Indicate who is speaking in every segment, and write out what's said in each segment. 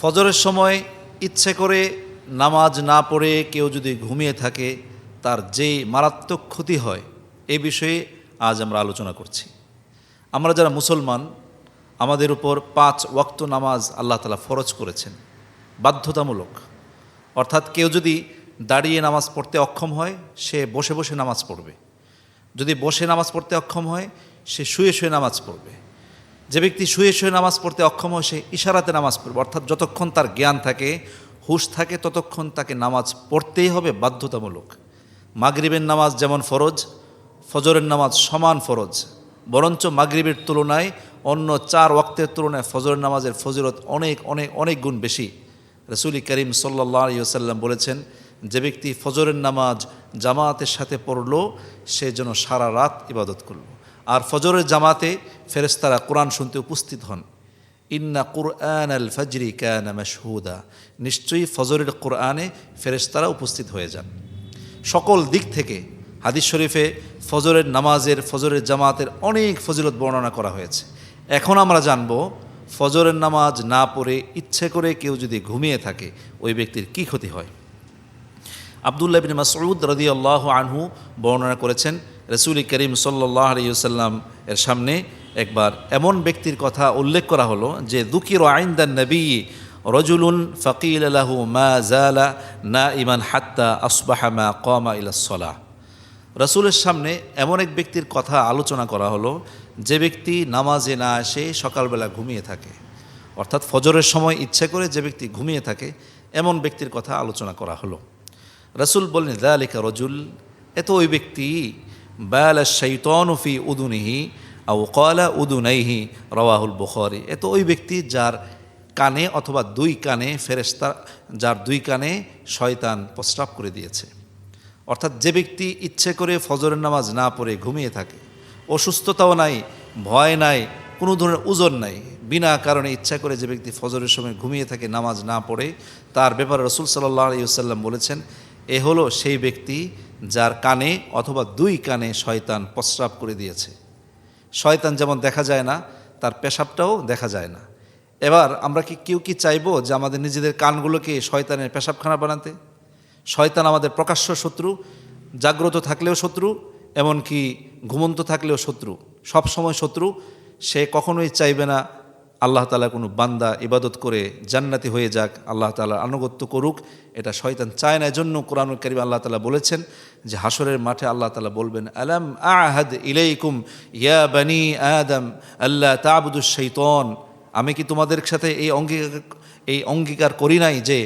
Speaker 1: ফজরের সময় ইচ্ছে করে নামাজ না পড়ে কেউ যদি ঘুমিয়ে থাকে, তার যেই মারাত্মক ক্ষতি হয় এই বিষয়ে আজ আমরা আলোচনা করছি। আমরা যারা মুসলমান, আমাদের উপর পাঁচ ওয়াক্ত নামাজ আল্লাহ তালা ফরজ করেছেন, বাধ্যতামূলক। অর্থাৎ কেউ যদি দাঁড়িয়ে নামাজ পড়তে অক্ষম হয়, সে বসে বসে নামাজ পড়বে। যদি বসে নামাজ পড়তে অক্ষম হয়, সে শুয়ে শুয়ে নামাজ পড়বে। যে ব্যক্তি শুয়ে শুয়ে নামাজ পড়তে অক্ষম হয়, সে ইশারাতে নামাজ পড়বে। অর্থাৎ যতক্ষণ তার জ্ঞান থাকে, হুশ থাকে, ততক্ষণ তাকে নামাজ পড়তেই হবে বাধ্যতামূলক। মাগরিবের নামাজ যেমন ফরজ, ফজরের নামাজ সমান ফরজ। বরঞ্চ মাগরিবের তুলনায় অন্য চার ওয়াক্তের তুলনায় ফজরের নামাজের ফজিরত অনেক অনেক অনেক গুণ বেশি। রসুলি করিম সাল্লাহ সাল্লাম বলেছেন, যে ব্যক্তি ফজরের নামাজ জামাতের সাথে পড়ল, সে যেন সারা রাত ইবাদত করল। আর ফজরের জামাতে ফেরেস্তারা কোরআন শুনতে উপস্থিত হন। ইন্না কুরআন আল ফজরি ক্যান মাশহুদা। নিশ্চয়ই ফজরের কোরআনে ফেরেস্তারা উপস্থিত হয়ে যান। সকল দিক থেকে হাদিস শরীফে ফজরের নামাজের, ফজরের জামাতের অনেক ফজিলত বর্ণনা করা হয়েছে। এখন আমরা জানব, ফজরের নামাজ না পড়ে ইচ্ছে করে কেউ যদি ঘুমিয়ে থাকে, ওই ব্যক্তির কি ক্ষতি হয়? আবদুল্লাহ বিন মাসউদ রদি আল্লাহ আনহু বর্ণনা করেছেন রসুল করিম সাল্লাহ আলিয়াল্লাম এর সামনে একবার এমন ব্যক্তির কথা উল্লেখ করা হলো যে, দুকির আইন্দান নবী রজুলুন ফকিল আলাহু মা জালা না ইমান হাত্তা আসবাহা মা কমা ইলাসলাহ রসুলের সামনে এমন এক ব্যক্তির কথা আলোচনা করা হলো যে, ব্যক্তি নামাজে না এসে সকালবেলা ঘুমিয়ে থাকে। অর্থাৎ ফজরের সময় ইচ্ছে করে যে ব্যক্তি ঘুমিয়ে থাকে, এমন ব্যক্তির কথা আলোচনা করা হলো। রসুল বললেন, দালিকা রজুল, এত ওই ব্যক্তি বাল শৈতনফি উদুনিহি আউ উদুনাইহি, রওয়াহুল বুখারি। এত ওই ব্যক্তি যার কানে অথবা দুই কানে ফেরেস্তা যার দুই কানে শয়তান প্রস্রাব করে দিয়েছে। অর্থাৎ যে ব্যক্তি ইচ্ছে করে ফজরের নামাজ না পড়ে ঘুমিয়ে থাকে, অসুস্থতাও নাই, ভয় নাই, কোনো ধরনের ওজন নাই, বিনা কারণে ইচ্ছা করে যে ব্যক্তি ফজরের সময় ঘুমিয়ে থাকে, নামাজ না পড়ে, তার ব্যাপারে রসুল সাল্লাহ আলিয়াল্লাম বলেছেন, এ হলো সেই ব্যক্তি যার কানে অথবা দুই কানে শয়তান প্রস্রাব করে দিয়েছে। শয়তান যেমন দেখা যায় না, তার পেশাবটাও দেখা যায় না। এবার আমরা কি কেউ কি চাইব যে আমাদের নিজেদের কানগুলোকে শয়তানের পেশাবখানা বানাতে? শয়তান আমাদের প্রকাশ্য শত্রু, জাগ্রত থাকলেও শত্রু, এমনকি ঘুমন্ত থাকলেও শত্রু। সব সময় শত্রু, সে কখনোই চাইবে না আল্লাহ তালা কোনো বান্দা ইবাদত করে জান্নাতি হয়ে যাক, আল্লাহ তালা আনুগত্য করুক, এটা শয়তান চায় না। জন্য কোরআন করিম আল্লাহ তালা বলেছেন যে হাসরের মাঠে আল্লাহ তালা বলবেন, আলাম আহাদ ইলাইকুম ইয়া বানি আদম আল্লাহ তাবুদুস শৈতন আমি কি তোমাদের সাথে এই অঙ্গীকার এই অঙ্গীকার করি নাই যে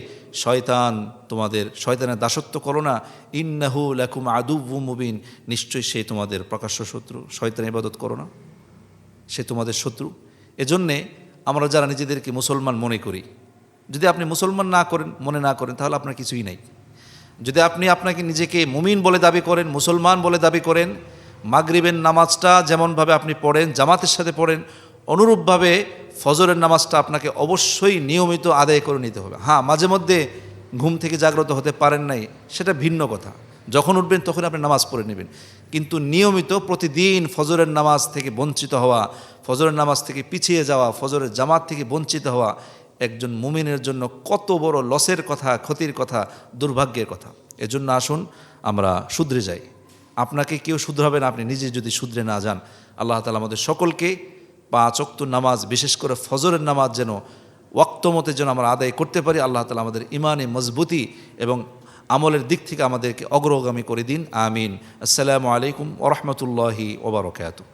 Speaker 1: শয়তান তোমাদের, শয়তানের দাসত্ব করো না? ইন্নাহু লাকুম আদুবু মুবিন। নিশ্চয়ই সে তোমাদের প্রকাশ্য শত্রু। শয়তান ইবাদত করো না। সে তোমাদের শত্রু। এজন্যে আমরা যারা নিজেদেরকে মুসলমান মনে করি, যদি আপনি মুসলমান না করেন, মনে না করেন, তাহলে আপনার কিছুই নাই। যদি আপনি আপনাকে নিজেকে মুমিন বলে দাবি করেন, মুসলমান বলে দাবি করেন, মাগরিবের নামাজটা যেমনভাবে আপনি পড়েন, জামাতের সাথে পড়েন, অনুরূপভাবে ফজরের নামাজটা আপনাকে অবশ্যই নিয়মিত আদায় করে নিতে হবে। হ্যাঁ মাঝে মধ্যে ঘুম থেকে জাগ্রত হতে পারেন নাই, সেটা ভিন্ন কথা। যখন উঠবেন তখন আপনি নামাজ পড়ে নেবেন। কিন্তু নিয়মিত প্রতিদিন ফজরের নামাজ থেকে বঞ্চিত হওয়া ফজরের নামাজ থেকে পিছিয়ে যাওয়া, ফজরের জামাত থেকে বঞ্চিত হওয়া একজন মুমিনের জন্য কত বড় লসের কথা, ক্ষতির কথা, দুর্ভাগ্যের কথা। এজন্য আসুন, আমরা শুধরে যাই। আপনাকে কেউ শুধরাবে না, আপনি নিজে যদি শুধরে না যান। আল্লাহ তালা আমাদের সকলকে পাঁচ অক্ত নামাজ, বিশেষ করে ফজরের নামাজ যেন ওয়াক্ত মতে যেন আমরা আদায় করতে পারি, আল্লাহ তালা আমাদের ইমানে মজবুতি এবং আমলের দিক থেকে আমাদেরকে অগ্রগামী করে দিন। আমিন। আসসালামু আলাইকুম ওরহমতুল্লাহি ওবরকাত